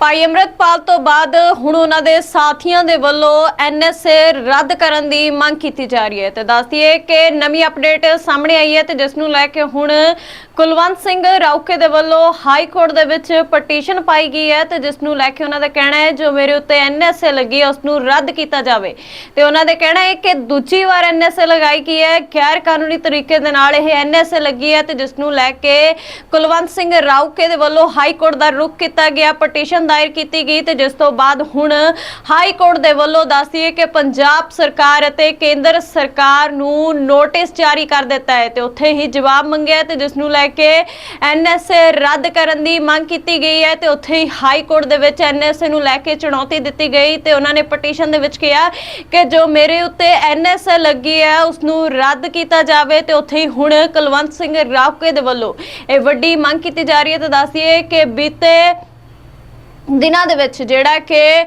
ਭਾਈ ਅੰਮ੍ਰਿਤਪਾਲ ਤੋਂ ਬਾਅਦ ਹੁਣ ਉਹਨਾਂ ਦੇ ਸਾਥੀਆਂ ਦੇ ਵੱਲੋਂ ਐਨਐਸਏ ਰੱਦ ਕਰਨ ਦੀ ਮੰਗ ਕੀਤੀ ਜਾ ਰਹੀ ਹੈ। ਤੇ ਦੱਸਦੀਏ ਕਿ ਨਵੀਂ ਅਪਡੇਟ ਸਾਹਮਣੇ ਆਈ ਹੈ ਤੇ ਜਿਸ ਨੂੰ ਲੈ ਕੇ ਹੁਣ ਕੁਲਵੰਤ ਸਿੰਘ ਰਾਉਕੇ ਦੇ ਵੱਲੋਂ ਹਾਈ ਕੋਰਟ ਦੇ ਵਿੱਚ ਪਟੀਸ਼ਨ ਪਾਈ ਗਈ ਹੈ ਤੇ ਜਿਸ ਨੂੰ ਲੈ ਕੇ ਉਹਨਾਂ ਦਾ ਕਹਿਣਾ ਹੈ, ਜੋ ਮੇਰੇ ਉੱਤੇ ਐਨਐਸਏ ਲੱਗੀ ਹੈ, ਉਸ ਨੂੰ ਰੱਦ ਕੀਤਾ ਜਾਵੇ। ਤੇ ਉਹਨਾਂ ਦਾ ਕਹਿਣਾ ਹੈ ਕਿ ਦੂਜੀ ਵਾਰ ਐਨਐਸਏ ਲਗਾਈ ਗਈ ਹੈ। ਗੈਰ ਕਾਨੂੰਨੀ ਤਰੀਕੇ ਦੇ ਨਾਲ ਇਹ ਐਨਐਸਏ ਲੱਗੀ ਹੈ ਤੇ ਜਿਸ ਨੂੰ ਲੈ ਕੇ ਕੁਲਵੰਤ ਸਿੰਘ ਰਾਉਕੇ ਦੇ ਵੱਲੋਂ ਹਾਈ ਕੋਰਟ ਦਾ ਰੁਖ ਕੀਤਾ ਗਿਆ। ਪਟੀਸ਼ਨ ਦਾਇਰ ਕੀਤੀ ਗਈ ਤੇ ਜਿਸ ਤੋਂ ਬਾਅਦ ਹੁਣ ਹਾਈ ਕੋਰਟ ਦੇ ਵੱਲੋਂ ਦੱਸਦੀਏ ਕਿ ਪੰਜਾਬ ਸਰਕਾਰ ਅਤੇ ਕੇਂਦਰ ਸਰਕਾਰ ਨੂੰ ਨੋਟਿਸ ਜਾਰੀ ਕਰ ਦਿੱਤਾ ਹੈ ਤੇ ਉੱਥੇ ਹੀ ਜਵਾਬ ਮੰਗਿਆ ਤੇ ਜਿਸ ਨੂੰ ਲੈ ਕੇ ਐਨਐਸਏ ਰੱਦ ਕਰਨ ਦੀ ਮੰਗ ਕੀਤੀ ਗਈ ਹੈ ਤੇ ਉੱਥੇ ਹੀ ਹਾਈ ਕੋਰਟ ਦੇ ਵਿੱਚ ਐਨਐਸਏ ਨੂੰ ਲੈ ਕੇ ਚੁਣੌਤੀ ਦਿੱਤੀ ਗਈ ਤੇ ਉਹਨਾਂ ਨੇ ਪਟੀਸ਼ਨ ਦੇ ਵਿੱਚ ਕਿਹਾ ਕਿ ਜੋ ਮੇਰੇ ਉੱਤੇ ਐਨਐਸਏ ਲੱਗੀ ਹੈ ਉਸ ਨੂੰ ਰੱਦ ਕੀਤਾ ਜਾਵੇ ਤੇ ਉੱਥੇ ਹੀ ਹੁਣ ਕੁਲਵੰਤ ਸਿੰਘ ਰਾਵਕੇ ਦੇ ਵੱਲੋਂ ਇਹ ਵੱਡੀ ਮੰਗ ਕੀਤੀ ਜਾ ਰਹੀ ਹੈ ਤੇ ਦੱਸਦੀਏ ਕਿ ਬੀਤੇ ਦਿਨਾਂ ਦੇ ਵਿੱਚ ਜਿਹੜਾ ਕਿ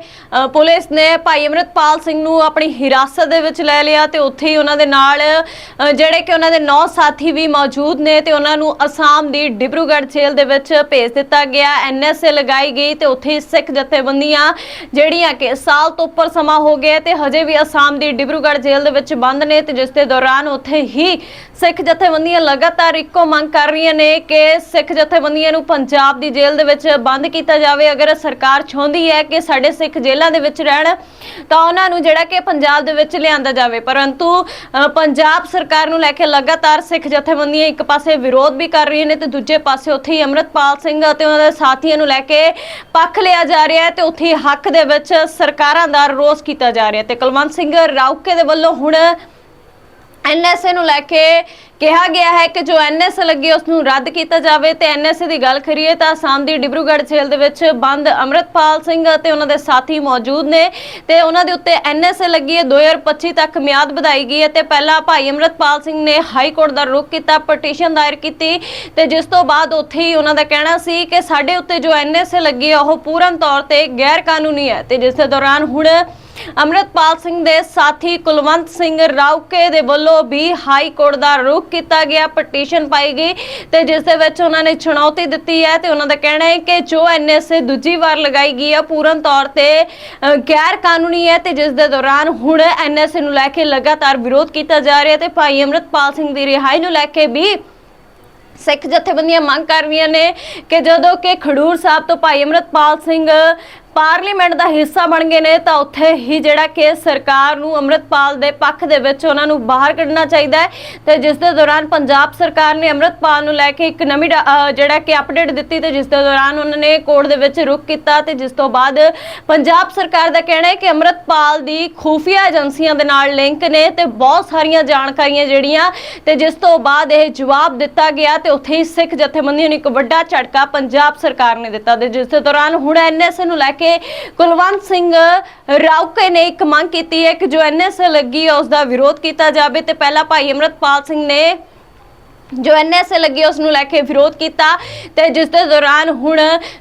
ਪੁਲਿਸ ਨੇ ਭਾਈ ਅਮਰਿਤਪਾਲ ਸਿੰਘ ਨੂੰ ਆਪਣੀ ਹਿਰਾਸਤ ਦੇ ਵਿੱਚ ਲੈ ਲਿਆ ਤੇ ਉੱਥੇ ਹੀ ਉਹਨਾਂ ਦੇ ਨਾਲ ਜਿਹੜੇ ਕਿ ਉਹਨਾਂ ਦੇ ਨੌ ਸਾਥੀ ਵੀ ਮੌਜੂਦ ਨੇ ਤੇ ਉਹਨਾਂ ਨੂੰ ਅਸਾਮ ਦੀ ਡਿਬਰੂਗੜ੍ਹ ਜੇਲ੍ਹ ਦੇ ਵਿੱਚ ਭੇਜ ਦਿੱਤਾ ਗਿਆ। ਐਨਐਸਏ ਲਗਾਈ ਗਈ ਤੇ ਉੱਥੇ ਹੀ ਸਿੱਖ ਜਥੇਬੰਦੀਆਂ ਜਿਹੜੀਆਂ ਕਿ ਸਾਲ ਤੋਂ ਉੱਪਰ ਸਮਾਂ ਹੋ ਗਿਆ ਤੇ ਹਜੇ ਵੀ ਅਸਾਮ ਦੀ ਡਿਬਰੂਗੜ੍ਹ ਜੇਲ੍ਹ ਦੇ ਵਿੱਚ ਬੰਦ ਨੇ ਤੇ ਜਿਸ ਦੇ ਦੌਰਾਨ ਉੱਥੇ ਹੀ ਸਿੱਖ ਜਥੇਬੰਦੀਆਂ ਲਗਾਤਾਰ ਇੱਕੋ ਮੰਗ ਕਰ ਰਹੀਆਂ ਨੇ ਕਿ ਸਿੱਖ ਜਥੇਬੰਦੀਆਂ ਨੂੰ ਪੰਜਾਬ ਦੀ ਜੇਲ੍ਹ ਦੇ ਵਿੱਚ ਬੰਦ ਕੀਤਾ ਜਾਵੇ। ਅਗਰ ਸਰਕਾਰ ਚਾਹੁੰਦੀ ਹੈ ਕਿ ਸਾਡੇ ਸਿੱਖ ਜੇਲ੍ਹਾਂ ਦੇ ਵਿੱਚ ਰਹਿਣ, ਤਾਂ ਉਹਨਾਂ ਨੂੰ ਜਿਹੜਾ ਕਿ ਪੰਜਾਬ ਦੇ ਵਿੱਚ ਲਿਆਂਦਾ ਜਾਵੇ। ਪਰੰਤੂ ਪੰਜਾਬ ਸਰਕਾਰ ਨੂੰ ਲੈ ਕੇ ਲਗਾਤਾਰ ਸਿੱਖ ਜਥੇਬੰਦੀਆਂ ਇੱਕ ਪਾਸੇ ਵਿਰੋਧ ਵੀ ਕਰ ਰਹੀਆਂ ਨੇ ਤੇ ਦੂਜੇ ਪਾਸੇ ਉੱਥੇ ਹੀ ਅੰਮ੍ਰਿਤਪਾਲ ਸਿੰਘ ਅਤੇ ਉਹਨਾਂ ਦੇ ਸਾਥੀਆਂ ਨੂੰ ਲੈ ਕੇ ਪੱਖ ਲਿਆ ਜਾ ਰਿਹਾ ਹੈ ਤੇ ਉੱਥੇ ਹੱਕ ਦੇ ਵਿੱਚ ਸਰਕਾਰਾਂ ਦਾ ਰੋਸ ਕੀਤਾ ਜਾ ਰਿਹਾ ਤੇ ਕੁਲਵੰਤ ਸਿੰਘ ਰਾਉਕੇ ਦੇ ਵੱਲੋਂ ਹੁਣ ਐਨਐਸਏ ਨੂੰ ਲੈ ਕੇ ਕਿਹਾ ਗਿਆ ਹੈ ਕਿ ਜੋ ਐਨਐਸਏ ਲੱਗੀ ਉਸ ਨੂੰ ਰੱਦ ਕੀਤਾ ਜਾਵੇ ਤੇ ਐਨਐਸਏ ਦੀ ਗੱਲ ਕਰੀਏ ਤਾਂ ਆਸਾਮ ਦੀ ਡਿਬਰੂਗੜ੍ਹ ਜੇਲ੍ਹ ਦੇ ਵਿੱਚ ਬੰਦ ਅਮਰਤਪਾਲ ਸਿੰਘ ਅਤੇ ਉਹਨਾਂ ਦੇ ਸਾਥੀ ਮੌਜੂਦ ਨੇ ਤੇ ਉਹਨਾਂ ਦੇ ਉੱਤੇ ਐਨਐਸਏ ਲੱਗੀ ਹੈ। 2025 ਤੱਕ ਮਿਆਦ ਵਧਾਈ ਗਈ ਹੈ ਤੇ ਪਹਿਲਾਂ ਭਾਈ ਅਮਰਤਪਾਲ ਸਿੰਘ ਨੇ ਹਾਈ ਕੋਰਟ ਦਾ ਰੁਖ ਕੀਤਾ, ਪਟੀਸ਼ਨ ਦਾਇਰ ਕੀਤੀ ਤੇ ਜਿਸ ਤੋਂ ਬਾਅਦ ਉੱਥੇ ਹੀ ਉਹਨਾਂ ਦਾ ਕਹਿਣਾ ਸੀ ਕਿ ਸਾਡੇ ਉੱਤੇ ਜੋ ਐਨਐਸਏ ਲੱਗੀ ਹੈ, ਉਹ ਪੂਰਨ ਤੌਰ ਤੇ ਗੈਰ ਕਾਨੂੰਨੀ ਹੈ ਤੇ ਜਿਸ ਦੇ ਦੌਰਾਨ ਹੁਣ ਅਮਰਤਪਾਲ ਸਿੰਘ ਦੇ ਸਾਥੀ ਕੁਲਵੰਤ ਸਿੰਘ ਰਾਉਕੇ ਦੇ ਵੱਲੋਂ ਵੀ ਹਾਈ ਕੋਰਟ ਦਾ ਰੁਖ ਕੀਤਾ ਗਿਆ, ਪਟੀਸ਼ਨ ਪਾਈ ਗਈ ਤੇ ਜਿਸ ਦੇ ਵਿੱਚ ਉਹਨਾਂ ਨੇ ਚੁਣੌਤੀ ਦਿੱਤੀ ਹੈ ਤੇ ਉਹਨਾਂ ਦਾ ਕਹਿਣਾ ਹੈ ਕਿ ਜੋ ਐਨਐਸਏ ਦੂਜੀ ਵਾਰ ਲਗਾਈ ਗਈ ਹੈ ਪੂਰਨ ਤੌਰ ਤੇ ਗੈਰ ਕਾਨੂੰਨੀ ਹੈ ਤੇ ਜਿਸ ਦੇ ਦੌਰਾਨ ਹੁਣ ਐਨਐਸਏ ਨੂੰ ਲੈ ਕੇ ਲਗਾਤਾਰ ਵਿਰੋਧ ਕੀਤਾ ਜਾ ਰਿਹਾ ਤੇ ਭਾਈ ਅਮਰਤਪਾਲ ਸਿੰਘ ਦੀ ਰਿਹਾਈ ਨੂੰ ਲੈ ਕੇ ਵੀ ਸਿੱਖ ਜਥੇਬੰਦੀਆਂ ਮੰਗ ਕਰ ਰਹੀਆਂ ਨੇ ਕਿ ਜਦੋਂ ਕਿ ਖਡੂਰ ਸਾਹਿਬ ਤੋਂ ਭਾਈ ਅਮਰਤਪਾਲ ਸਿੰਘ ਪਾਰਲੀਮੈਂਟ ਦਾ ਹਿੱਸਾ ਬਣ ਗਏ ਨੇ, ਤਾਂ ਉੱਥੇ ਹੀ ਜਿਹੜਾ ਕਿ ਸਰਕਾਰ ਨੂੰ ਅਮਰਤਪਾਲ ਦੇ ਪੱਖ ਦੇ ਵਿੱਚ ਉਹਨਾਂ ਨੂੰ ਬਾਹਰ ਕੱਢਣਾ ਚਾਹੀਦਾ ਹੈ। ਤੇ ਜਿਸ ਦੇ ਦੌਰਾਨ ਪੰਜਾਬ ਸਰਕਾਰ ਨੇ ਅਮਰਤਪਾਲ ਨੂੰ ਲੈ ਕੇ ਇੱਕ ਨਵੀਂ ਡਾ- ਜਿਹੜਾ ਕਿ ਅਪਡੇਟ ਦਿੱਤੀ ਤੇ ਜਿਸ ਦੇ ਦੌਰਾਨ ਉਹਨਾਂ ਨੇ ਕੋਰਟ ਦੇ ਵਿੱਚ ਰੁਕ ਕੀਤਾ ਤੇ ਜਿਸ ਤੋਂ ਬਾਅਦ ਪੰਜਾਬ ਸਰਕਾਰ ਦਾ ਕਹਿਣਾ ਹੈ ਕਿ ਅਮਰਤਪਾਲ ਦੀ ਖੂਫੀਆ ਏਜੰਸੀਆਂ ਦੇ ਨਾਲ ਲਿੰਕ ਨੇ ਤੇ ਬਹੁਤ ਸਾਰੀਆਂ ਜਾਣਕਾਰੀਆਂ ਜਿਹੜੀਆਂ ਤੇ ਜਿਸ ਤੋਂ ਬਾਅਦ ਇਹ ਜਵਾਬ ਦਿੱਤਾ ਗਿਆ ਤੇ ਉੱਥੇ ਹੀ ਸਿੱਖ ਜਥੇਬੰਦੀਆਂ ਨੂੰ ਇੱਕ ਵੱਡਾ ਝਟਕਾ ਪੰਜਾਬ ਸਰਕਾਰ ਨੇ ਦਿੱਤਾ ਤੇ ਜਿਸ ਦੇ ਦੌਰਾਨ ਹੁਣ ਐਨਐਸਏ ਨੂੰ ਲੈ ਕੇ ਕੁਲਵੰਤ ਸਿੰਘ ਰਾਉਕੇ ਨੇ ਇੱਕ ਮੰਗ ਕੀਤੀ ਹੈ ਕਿ ਜੋ ਐਨਐਸਏ ਲੱਗੀ ਹੈ ਉਸ ਦਾ ਵਿਰੋਧ ਕੀਤਾ ਜਾਵੇ। ਤੇ ਪਹਿਲਾਂ ਭਾਈ ਅਮਰਤਪਾਲ ਸਿੰਘ ਨੇ ਜੋ ਐਨਐਸਏ ਲੱਗੀ ਉਸ ਨੂੰ ਲੈ ਕੇ ਵਿਰੋਧ ਕੀਤਾ ਤੇ ਜਿਸ ਦੇ ਦੌਰਾਨ ਹੁਣ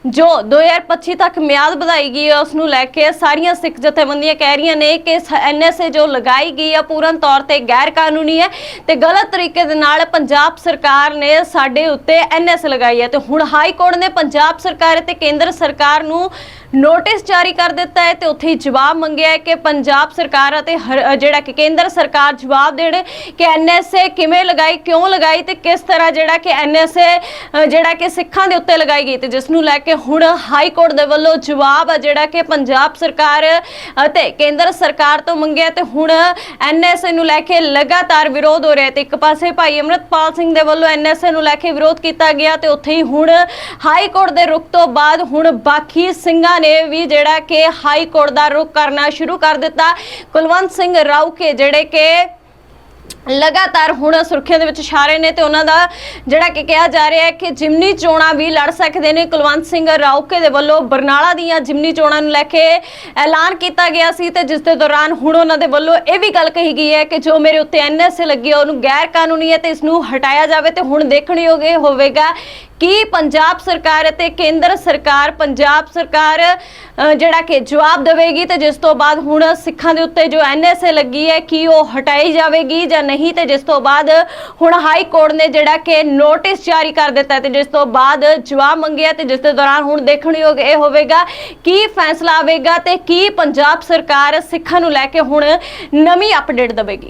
ਜੋ 2025 ਤੱਕ ਮਿਆਦ ਵਧਾਈ ਗਈ ਹੈ ਉਸ ਨੂੰ ਲੈ ਕੇ ਸਾਰੀਆਂ ਸਿੱਖ ਜਥੇਬੰਦੀਆਂ ਕਹਿ ਰਹੀਆਂ ਨੇ ਕਿ ਐਨਐਸਏ ਜੋ ਲਗਾਈ ਗਈ ਹੈ ਪੂਰਨ ਤੌਰ ਤੇ ਗੈਰ ਕਾਨੂੰਨੀ ਹੈ ਤੇ ਗਲਤ ਤਰੀਕੇ ਦੇ ਨਾਲ ਪੰਜਾਬ ਸਰਕਾਰ ਨੇ ਸਾਡੇ ਉੱਤੇ ਐਨਐਸਏ ਲਗਾਈ ਹੈ। ਤੇ ਹੁਣ ਹਾਈ ਕੋਰਟ ਨੇ ਪੰਜਾਬ ਸਰਕਾਰ ਅਤੇ ਕੇਂਦਰ ਸਰਕਾਰ ਨੂੰ ਨੋਟਿਸ ਜਾਰੀ ਕਰ ਦਿੱਤਾ ਹੈ ਤੇ ਉੱਥੇ ਹੀ ਜਵਾਬ ਮੰਗਿਆ ਹੈ ਕਿ ਪੰਜਾਬ ਸਰਕਾਰ ਅਤੇ ਹਰ- ਜਿਹੜਾ ਕਿ ਕੇਂਦਰ ਸਰਕਾਰ ਜਵਾਬ ਦੇਣ ਕਿ ਐਨਐਸਏ ਕਿਵੇਂ ਲਗਾਈ, ਕਿਉਂ ਲਗਾਈ ਤੇ ਕਿਸ ਤਰ੍ਹਾਂ ਜਿਹੜਾ ਕਿ ਐਨਐਸਏ ਜਿਹੜਾ ਕਿ ਸਿੱਖਾਂ ਦੇ ਉੱਤੇ ਲਗਾਈ ਗਈ ਤੇ ਜਿਸ ਨੂੰ ਲੈ ਕੇ ਹੁਣ ਹਾਈ ਕੋਰਟ ਦੇ ਵੱਲੋਂ ਜਵਾਬ ਆ ਜਿਹੜਾ ਕਿ ਪੰਜਾਬ ਸਰਕਾਰ ਅਤੇ ਕੇਂਦਰ ਸਰਕਾਰ ਤੋਂ ਮੰਗਿਆ ਤੇ ਹੁਣ ਐਨਐਸਏ ਨੂੰ ਲੈ ਕੇ ਲਗਾਤਾਰ ਵਿਰੋਧ ਹੋ ਰਿਹਾ ਤੇ ਇੱਕ ਪਾਸੇ ਭਾਈ ਅਮਰਤਪਾਲ ਸਿੰਘ ਦੇ ਵੱਲੋਂ ਐਨਐਸਏ ਨੂੰ ਲੈ ਕੇ ਵਿਰੋਧ ਕੀਤਾ ਗਿਆ ਤੇ ਉੱਥੇ ਹੀ ਹੁਣ ਹਾਈ ਕੋਰਟ ਦੇ ਰੁਖ ਤੋਂ ਬਾਅਦ ਹੁਣ ਬਾਕੀ ਸਿੰਘਾਂ ਨੇ ਵੀ ਜਿਹੜਾ ਕਿ ਹਾਈ ਕੋਰਟ ਦਾ ਰੁਖ ਕਰਨਾ ਸ਼ੁਰੂ ਕਰ ਦਿੱਤਾ। ਕੁਲਵੰਤ ਸਿੰਘ ਰਾਉਕੇ ਜਿਹੜੇ ਕਿ ਲਗਾਤਾਰ ਹੁਣ ਸੁਰਖੀਆਂ ਦੇ ਵਿੱਚ ਇਸ਼ਾਰੇ ਨੇ ਤੇ ਉਹਨਾਂ ਦਾ ਜਿਹੜਾ ਕਿ ਕਿਹਾ ਜਾ ਰਿਹਾ ਹੈ ਕਿ ਜਿਮਨੀ ਚੋਣਾਂ ਵੀ ਲੜ ਸਕਦੇ ਨੇ। ਕੁਲਵੰਤ ਸਿੰਘ ਰਾਉਕੇ ਦੇ ਵੱਲੋਂ ਬਰਨਾਲਾ ਦੀਆਂ ਜਿਮਨੀ ਚੋਣਾਂ ਨੂੰ ਲੈ ਕੇ ਐਲਾਨ ਕੀਤਾ ਗਿਆ ਸੀ ਤੇ ਜਿਸ ਦੇ ਦੌਰਾਨ ਹੁਣ ਉਹਨਾਂ ਦੇ ਵੱਲੋਂ ਇਹ ਵੀ ਗੱਲ ਕਹੀ ਗਈ ਹੈ ਕਿ ਜੋ ਮੇਰੇ ਉੱਤੇ ਐਨਐਸਏ ਲੱਗੀ ਹੈ ਉਹਨੂੰ ਗੈਰ ਕਾਨੂੰਨੀ ਹੈ ਤੇ ਇਸ ਨੂੰ ਹਟਾਇਆ ਜਾਵੇ ਤੇ ਹੁਣ ਦੇਖਣਯੋਗ ਇਹ ਹੋਵੇਗਾ ਕਿ ਪੰਜਾਬ ਸਰਕਾਰ ਅਤੇ ਕੇਂਦਰ ਸਰਕਾਰ, ਪੰਜਾਬ ਸਰਕਾਰ ਜਿਹੜਾ ਕਿ ਜਵਾਬ ਦੇਵੇਗੀ ਤੇ ਜਿਸ ਤੋਂ ਬਾਅਦ ਹੁਣ ਸਿੱਖਾਂ ਦੇ ਉੱਤੇ ਜੋ ਐਨਐਸਏ ਲੱਗੀ ਹੈ, ਕਿ ਉਹ ਹਟਾਈ ਜਾਵੇਗੀ ਜਾਂ ਨਹੀਂ? ਤੇ ਜਿਸ ਤੋਂ ਬਾਅਦ ਹੁਣ ਹਾਈ ਕੋਰਟ ਨੇ ਜਿਹੜਾ ਕਿ ਨੋਟਿਸ ਜਾਰੀ ਕਰ ਦਿੱਤਾ ਤੇ ਜਿਸ ਤੋਂ ਬਾਅਦ ਜਵਾਬ ਮੰਗਿਆ ਤੇ ਜਿਸ ਦੇ ਦੌਰਾਨ ਹੁਣ ਦੇਖਣਯੋਗ ਇਹ ਹੋਵੇਗਾ ਕੀ ਫੈਸਲਾ ਆਵੇਗਾ ਤੇ ਕੀ ਪੰਜਾਬ ਸਰਕਾਰ ਸਿੱਖਾਂ ਨੂੰ ਲੈ ਕੇ ਹੁਣ ਨਵੀਂ ਅਪਡੇਟ ਦੇਵੇਗੀ।